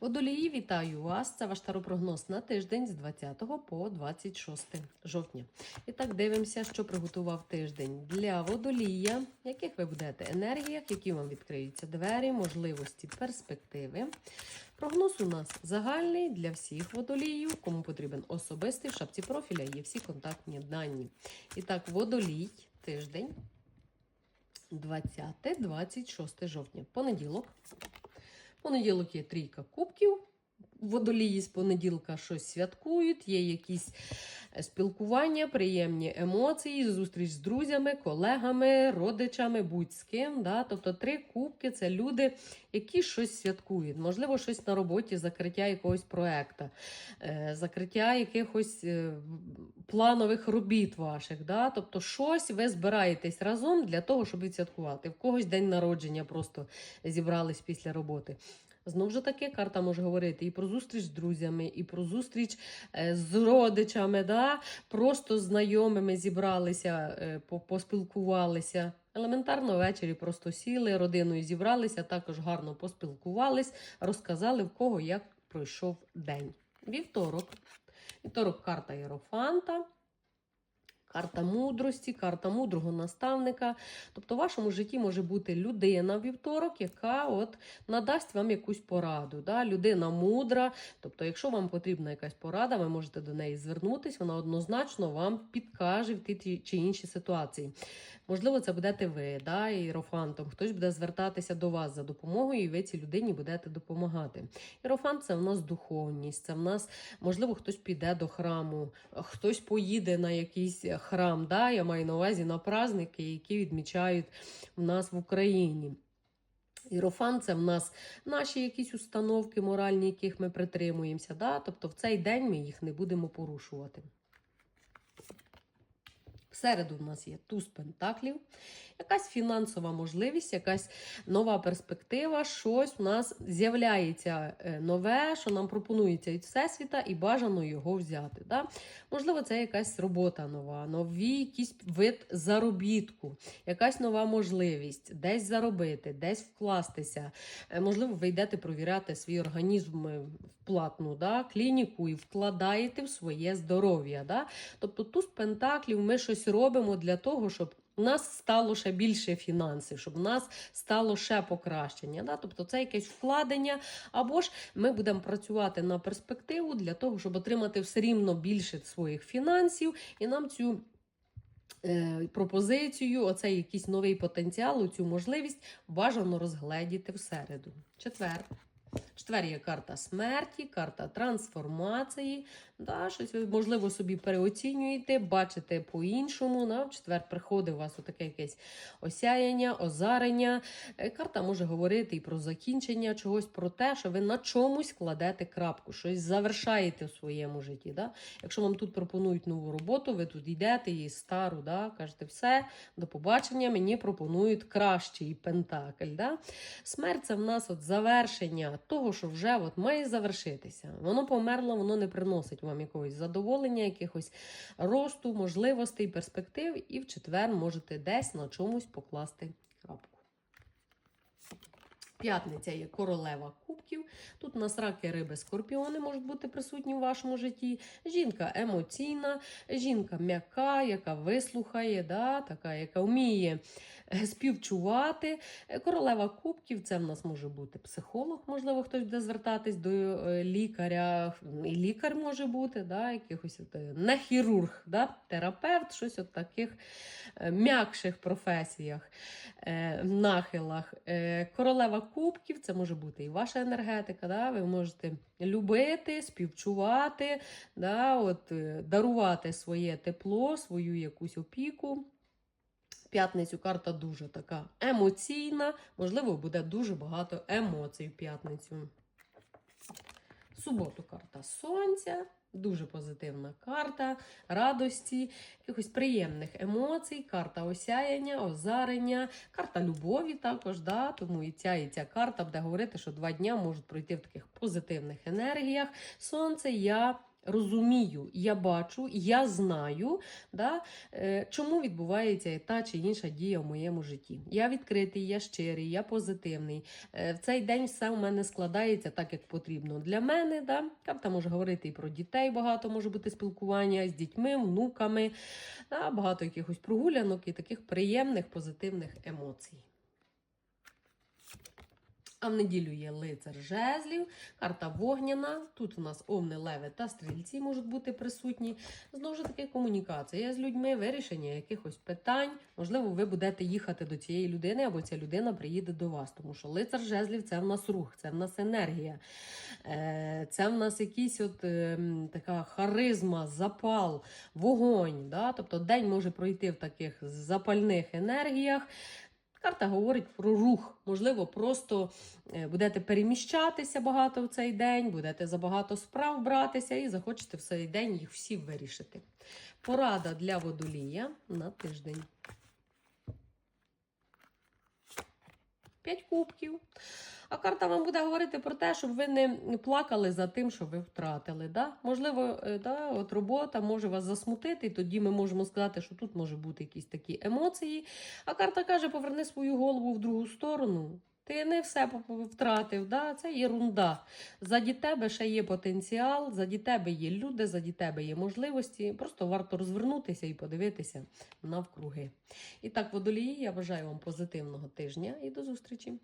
Водолії, вітаю вас! Це ваш таропрогноз на тиждень з 20 по 26 жовтня. І так дивимося, що приготував тиждень для водолія, яких ви будете енергіях, які вам відкриються двері, можливості, перспективи. Прогноз у нас загальний для всіх водоліїв. Кому потрібен особистий в шапці профіля є всі контактні дані. І так, водолій, тиждень 20-26 жовтня. Понеділок. Понеділок є трійка кубків. Водолії з понеділка щось святкують, є якісь е, спілкування, приємні емоції, зустріч з друзями, колегами, родичами, будь з ким. Да? Тобто три кубки це люди, які щось святкують. Можливо, щось на роботі, закриття якогось проекту, е, закриття якихось е, планових робіт ваших. Да? Тобто, щось ви збираєтесь разом для того, щоб відсвяткувати. В когось день народження просто зібрались після роботи. Знову ж таки, карта може говорити і про зустріч з друзями, і про зустріч е, з родичами, да? просто знайомими зібралися, е, поспілкувалися. Елементарно ввечері просто сіли, родиною зібралися, також гарно поспілкувались, розказали в кого як пройшов день. Вівторок. Вівторок карта Єрофанта. Карта мудрості, карта мудрого наставника. Тобто, в вашому житті може бути людина вівторок, яка от надасть вам якусь пораду. Да? Людина мудра. Тобто, якщо вам потрібна якась порада, ви можете до неї звернутися, вона однозначно вам підкаже в ті чи інші ситуації. Можливо, це будете ви, да, іерофантом. Хтось буде звертатися до вас за допомогою, і ви цій людині будете допомагати. Іерофант це в нас духовність, це в нас, можливо, хтось піде до храму, хтось поїде на якийсь храм. Да? Я маю на увазі на праздники, які відмічають в нас в Україні. Ірофан це в нас наші якісь установки моральні, яких ми притримуємося. Да? Тобто в цей день ми їх не будемо порушувати. В середу в нас є туз пентаклів, якась фінансова можливість, якась нова перспектива, щось в нас з'являється е, нове, що нам пропонується від Всесвіта, і бажано його взяти. Да? Можливо, це якась робота нова, новий якийсь вид заробітку, якась нова можливість десь заробити, десь вкластися. Е, Можливо, ви йдете провіряти свій організм е, в платну да? клініку і вкладаєте в своє здоров'я. Да? Тобто туз пентаклів ми щось робимо для того, щоб у нас стало ще більше фінансів, щоб у нас стало ще покращення. Да? Тобто це якесь вкладення, або ж ми будемо працювати на перспективу для того, щоб отримати все рівно більше своїх фінансів, і нам цю. е, Пропозицію, оцей якийсь новий потенціал, цю можливість бажано розгледіти в середу. Четвер. В Четвер є карта смерті, карта трансформації. Да, щось ви, можливо, собі переоцінюєте, бачите по-іншому. Да? Четвер приходить у вас отаке якесь осяяння, озарення. Е, Карта може говорити і про закінчення чогось, про те, що ви на чомусь кладете крапку, щось завершаєте в своєму житті. Да? Якщо вам тут пропонують нову роботу, ви тут йдете і стару, да? кажете, все, до побачення, мені пропонують кращий пентакль. Да? Смерть це в нас от завершення того, що вже от має завершитися. Воно померло, воно не приносить вам якогось задоволення, якихось росту, можливостей, перспектив, і в четвер можете десь на чомусь покласти. П'ятниця є королева кубків. Тут у нас раки, риби, скорпіони можуть бути присутні в вашому житті. Жінка емоційна, жінка м'яка, яка вислухає, да, така, яка вміє е, співчувати. Е, Королева кубків це в нас може бути психолог, можливо, хтось буде звертатись до е, лікаря, і лікар може бути, да, якихось от, не хірург, да, терапевт, щось от таких м'якших професіях, нахилах. Королева кубків це може бути і ваша енергетика. Да, ви можете любити, співчувати, да, от, е, дарувати своє тепло, свою якусь опіку. П'ятницю карта дуже така емоційна, можливо, буде дуже багато емоцій в п'ятницю. Суботу карта сонця, дуже позитивна карта радості, якихось приємних емоцій, карта осяяння, озарення, карта любові також. Да? Тому і ця, і ця карта буде говорити, що два дня можуть пройти в таких позитивних енергіях. Сонце, я розумію, я бачу, я знаю, да, е, чому відбувається та чи інша дія в моєму житті. Я відкритий, я щирий, я позитивний. Е, В цей день все у мене складається так, як потрібно для мене. Да? Карта може говорити і про дітей, багато може бути спілкування з дітьми, внуками, да? багато якихось прогулянок і таких приємних позитивних емоцій. А в неділю є лицар жезлів, карта вогняна. Тут у нас овни, леви та стрільці можуть бути присутні. Знову ж таки, комунікація з людьми, вирішення якихось питань. Можливо, ви будете їхати до цієї людини, або ця людина приїде до вас. Тому що лицар жезлів це в нас рух, це в нас енергія, е, це в нас якийсь от ем, така харизма, запал, вогонь. Да? Тобто день може пройти в таких запальних енергіях. Карта говорить про рух. Можливо, просто е, будете переміщатися багато в цей день, будете за багато справ братися і захочете в цей день їх всі вирішити. Порада для водолія на тиждень. П'ять кубків. А карта вам буде говорити про те, щоб ви не плакали за тим, що ви втратили. Да? Можливо, е, да, от робота може вас засмутити, і тоді ми можемо сказати, що тут може бути якісь такі емоції. А карта каже: поверни свою голову в другу сторону. Ти не все втратив, да? це єрунда. Заді тебе ще є потенціал, заді тебе є люди, заді тебе є можливості. Просто варто розвернутися і подивитися навкруги. І так, водолії, я бажаю вам позитивного тижня і до зустрічі!